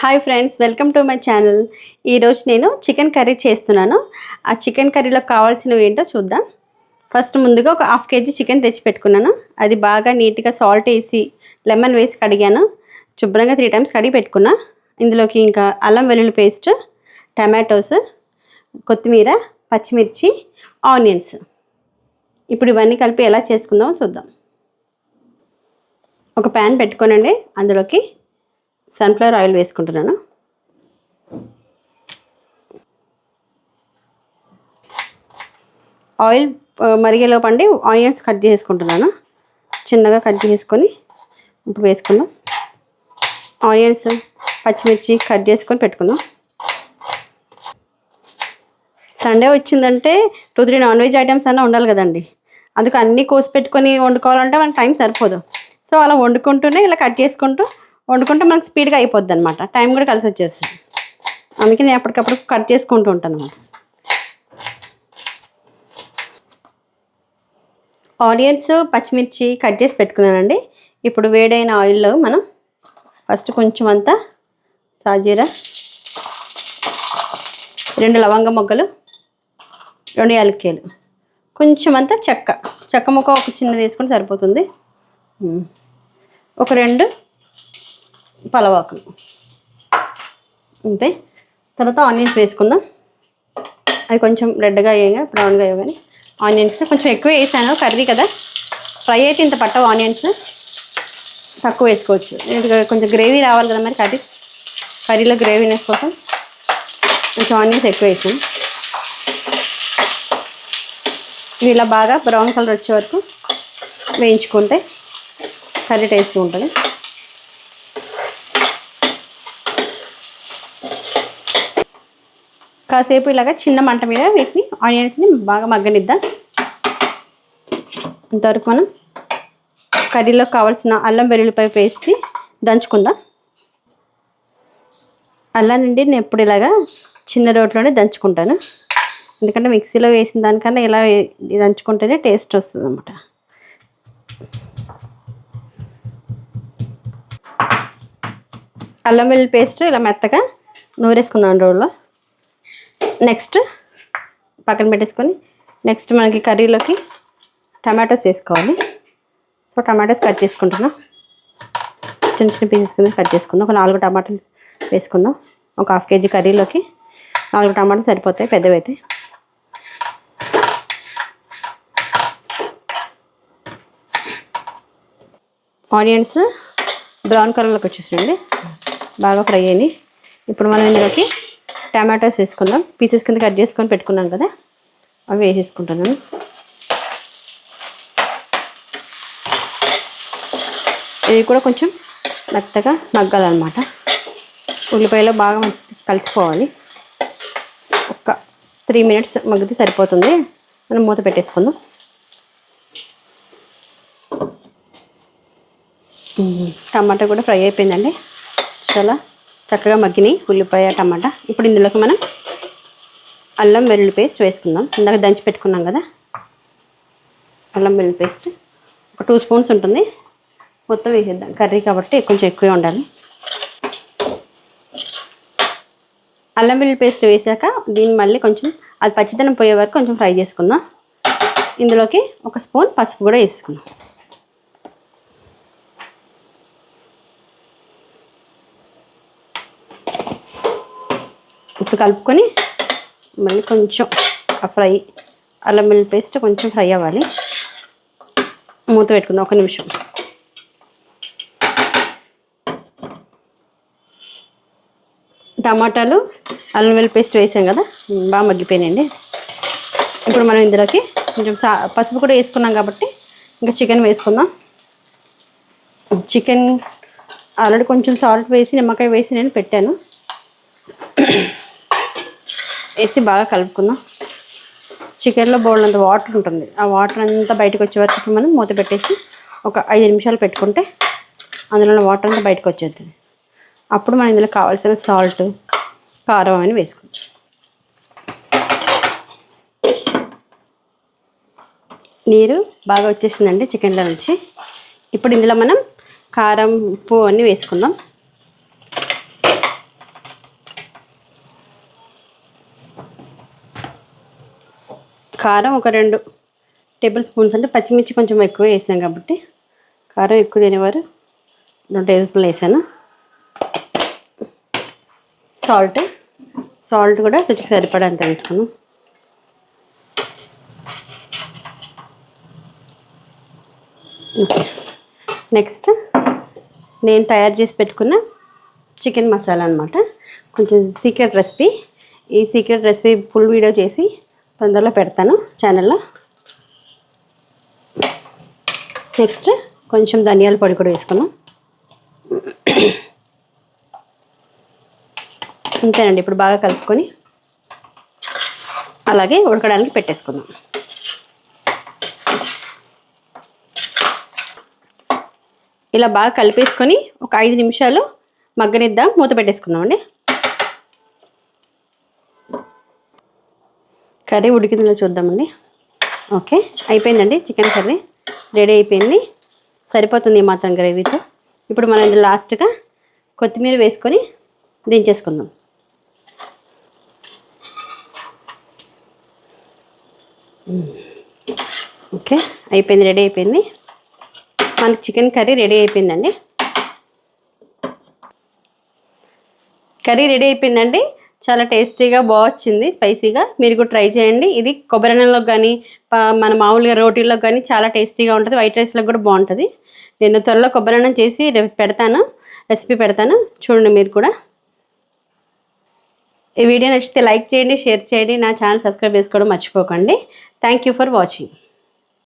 Hi friends welcome to my channel ఈరోజు నేను chicken curry చేస్తున్నాను. ఆ చికెన్ కర్రీలో కావాల్సినవి ఏంటో చూద్దాం. ఫస్ట్ ముందుగా ఒక హాఫ్ కేజీ చికెన్ తెచ్చి పెట్టుకున్నాను. అది బాగా నీట్గా సాల్ట్ వేసి లెమన్ వేసి కడిగాను. శుభ్రంగా త్రీ టైమ్స్ కడిగి పెట్టుకున్నా. ఇందులోకి ఇంకా అల్లం వెల్లుల్లి పేస్ట్ టమాటోస్ కొత్తిమీర పచ్చిమిర్చి ఆనియన్స్ ఇప్పుడు ఇవన్నీ కలిపి ఎలా చేసుకుందామో చూద్దాం. ఒక ప్యాన్ పెట్టుకోనండి. అందులోకి సన్ఫ్లవర్ ఆయిల్ వేసుకుంటున్నాను? ఆయిల్ ఆ, మరిగేలోపు ఆనియన్స్ కట్ చేసుకుంటున్నాను? చిన్నగా కట్ చేసుకొని ఇప్పుడు వేసుకుందాం. ఆనియన్స్ పచ్చిమిర్చి కట్ చేసుకొని పెట్టుకుందాం. సండే వచ్చిందంటే two three non veg items అన్నా ఉండాలి కదండి. అందుకు అన్నీ కోసి పెట్టుకొని వండుకోవాలంటే మనకు టైం సరిపోదు. సో అలా వండుకుంటూనే ఇలా కట్ చేసుకుంటూ వండుకుంటే మనకు స్పీడ్గా అయిపోద్ది అనమాట టైం కూడా కలిసి వచ్చేస్తుంది. అందుకే నేను ఎప్పటికప్పుడు కట్ చేసుకుంటూ ఉంటాను అనమాట ఆనియన్స్ పచ్చిమిర్చి కట్ చేసి పెట్టుకున్నానండి. ఇప్పుడు వేడైన ఆయిల్లో మనం ఫస్ట్ కొంచెం అంతా సాజీరా రెండు లవంగ మొగ్గలు రెండు యాలక్కాయలు. కొంచెం అంతా చెక్క చెక్క ముక్క ఒక చిన్నది వేసుకుంటే సరిపోతుంది. ఒక రెండు పలవాకులు అంతే. తర్వాత ఆనియన్స్ వేసుకుందాం. అవి కొంచెం రెడ్గా అయ్యాయి బ్రౌన్గా అయ్యాయి కానీ ఆనియన్స్ కొంచెం ఎక్కువ వేసాను కర్రీ కదా. ఫ్రై అయితే ఇంత పట్టవు ఆనియన్స్. తక్కువ వేసుకోవచ్చు. కొంచెం గ్రేవీ రావాలి కదా మరి కర్రీ. కర్రీలో గ్రేవీనెస్ కోసం కొంచెం ఆనియన్స్ ఎక్కువ వేసాను ఇవి ఇలా బాగా బ్రౌన్ కలర్ వచ్చే వరకు వేయించుకుంటే కర్రీ టేస్ట్గా ఉంటుంది. కాసేపు ఇలాగ చిన్న మంట మీద వీటిని ఆనియన్స్ని బాగా మగ్గనిద్దాం. ఇంతవరకు మనం కర్రీలో కావాల్సిన అల్లం వెల్లుల్లిపాయ పేస్ట్ని దంచుకుందాం. అల్లం నుండి నేను ఎప్పుడు ఇలాగా చిన్న రోట్లోనే దంచుకుంటాను. ఎందుకంటే మిక్సీలో వేసిన దానికన్నా ఇలా దంచుకుంటేనే టేస్ట్ వస్తుంది అన్నమాట అల్లం వెల్లుల్లి పేస్ట్ ఇలా మెత్తగా నూరేసుకుందాం రోల్లో. నెక్స్ట్ పక్కన పెట్టేసుకొని నెక్స్ట్ మనకి కర్రీలోకి టమాటోస్ వేసుకోవాలి. సో టమాటోస్ కట్ చేసుకుంటున్నాం. చిన్న చిన్న పీసెస్ కింద కట్ చేసుకుందాం. ఒక నాలుగు టమాటాలు వేసుకుందాం. ఒక హాఫ్ కేజీ కర్రీలోకి నాలుగు టమాటాలు సరిపోతాయి పెద్దవి అయితే ఆనియన్స్ బ్రౌన్ కలర్లోకి వచ్చేసినండి బాగా ఫ్రై అయినాయి. ఇప్పుడు మనం ఇందులోకి టమాటోస్ వేసుకుందాం. పీసెస్ కింద కట్ చేసుకొని పెట్టుకున్నాం కదా అవి వేసేసుకుంటున్నాను. ఇవి కూడా కొంచెం మెత్తగా మగ్గాలన్నమాట. ఉల్లిపాయలో బాగా కలిసిపోవాలి. ఒక త్రీ మినిట్స్ మగ్గితే సరిపోతుంది. మనం మూత పెట్టేసుకుందాం. టమాటా కూడా ఫ్రై అయిపోయిందండి. చాలా చక్కగా మగ్గినాయి ఉల్లిపాయ టమాటా. ఇప్పుడు ఇందులోకి మనం అల్లం వెల్లుల్లి పేస్ట్ వేసుకుందాం. ఇందాక దంచి పెట్టుకున్నాం కదా? అల్లం వెల్లుల్లి పేస్ట్. ఒక టూ స్పూన్స్ ఉంటుంది. మొత్తం వేసేద్దాం. కర్రీ కాబట్టి కొంచెం ఎక్కువే ఉండాలి. అల్లం వెల్లుల్లి పేస్ట్ వేసాక దీన్ని మళ్ళీ కొంచెం అది పచ్చిదనం పోయే వరకు కొంచెం ఫ్రై చేసుకుందాం. ఇందులోకి ఒక స్పూన్ పసుపు కూడా వేసుకుందాం. ఇప్పుడు కలుపుకొని మళ్ళీ కొంచెం ఆ ఫ్రై అల్లం వెల్లుల్లి పేస్ట్ కొంచెం ఫ్రై అవ్వాలి. మూత పెట్టుకుందాం ఒక నిమిషం. టమాటాలు అల్లం వెల్లుల్లి పేస్ట్ వేసాం కదా బాగా మగ్గిపోయినాయండి. ఇప్పుడు మనం ఇందులోకి కొంచెం సా పసుపు కూడా వేసుకున్నాం కాబట్టి ఇంకా చికెన్ వేసుకుందాం. చికెన్ ఆల్రెడీ కొంచెం సాల్ట్ వేసి నిమ్మకాయ వేసి నేను పెట్టాను. వేసి బాగా కలుపుకుందాం. చికెన్లో బోల్డ్ వాటర్ ఉంటుంది. ఆ వాటర్ అంతా బయటకు వచ్చే వరకు మనం మూత పెట్టేసి ఒక ఐదు నిమిషాలు పెట్టుకుంటే అందులో ఉన్న వాటర్ అంతా బయటకు వచ్చేస్తుంది. అప్పుడు మనం ఇందులో కావాల్సిన సాల్ట్ కారం అని వేసుకుందాం. నీరు బాగా వచ్చేసిందండి చికెన్లో నుంచి. ఇప్పుడు ఇందులో మనం కారం ఉప్పు అన్నీ వేసుకుందాం. కారం ఒక రెండు టేబుల్ స్పూన్స్ అంటే పచ్చిమిర్చి కొంచెం ఎక్కువ వేసాం కాబట్టి కారం ఎక్కువ తినేవారు. రెండు టేబుల్ స్పూన్లు వేసాను. సాల్ట్ సాల్ట్ కూడా రుచికి సరిపడంత వేసుకున్నాం. నెక్స్ట్ నేను తయారు చేసి పెట్టుకున్న చికెన్ మసాలా అనమాట కొంచెం సీక్రెట్ రెసిపీ. ఈ సీక్రెట్ రెసిపీ ఫుల్ వీడియో చేసి తొందరలో పెడతాను ఛానల్లో నెక్స్ట్ కొంచెం ధనియాల పొడి కూడా వేసుకున్నాం అంతేనండి ఇప్పుడు బాగా కలుపుకొని అలాగే ఉడకడానికి పెట్టేసుకుందాం. ఇలా బాగా కలిపేసుకొని ఒక ఐదు నిమిషాలు మగ్గనిద్దాం మూత పెట్టేసుకుందామండి. కర్రీ ఉడికిందో చూద్దామండి. ఓకే అయిపోయిందండి చికెన్ కర్రీ. రెడీ అయిపోయింది. సరిపోతుంది మాత్రం గ్రేవీతో. ఇప్పుడు మనం లాస్ట్గా కొత్తిమీర వేసుకొని దించేసుకుందాం. ఓకే అయిపోయింది రెడీ అయిపోయింది. మనకి చికెన్ కర్రీ రెడీ అయిపోయిందండి. కర్రీ రెడీ అయిపోయిందండి. చాలా టేస్టీగా బాగా వచ్చింది స్పైసీగా. మీరు కూడా ట్రై చేయండి. ఇది కొబ్బరి అన్నంలో కానీ మన మామూలుగా రోటీల్లో కానీ చాలా టేస్టీగా ఉంటుంది. వైట్ రైస్లో కూడా బాగుంటుంది. నేను త్వరలో కొబ్బరి అన్నం చేసి పెడతాను. రెసిపీ పెడతాను. చూడండి మీరు కూడా. ఈ వీడియో నచ్చితే లైక్ చేయండి షేర్ చేయండి. నా ఛానల్ సబ్స్క్రైబ్ చేసుకోవడం మర్చిపోకండి. Thank you for watching.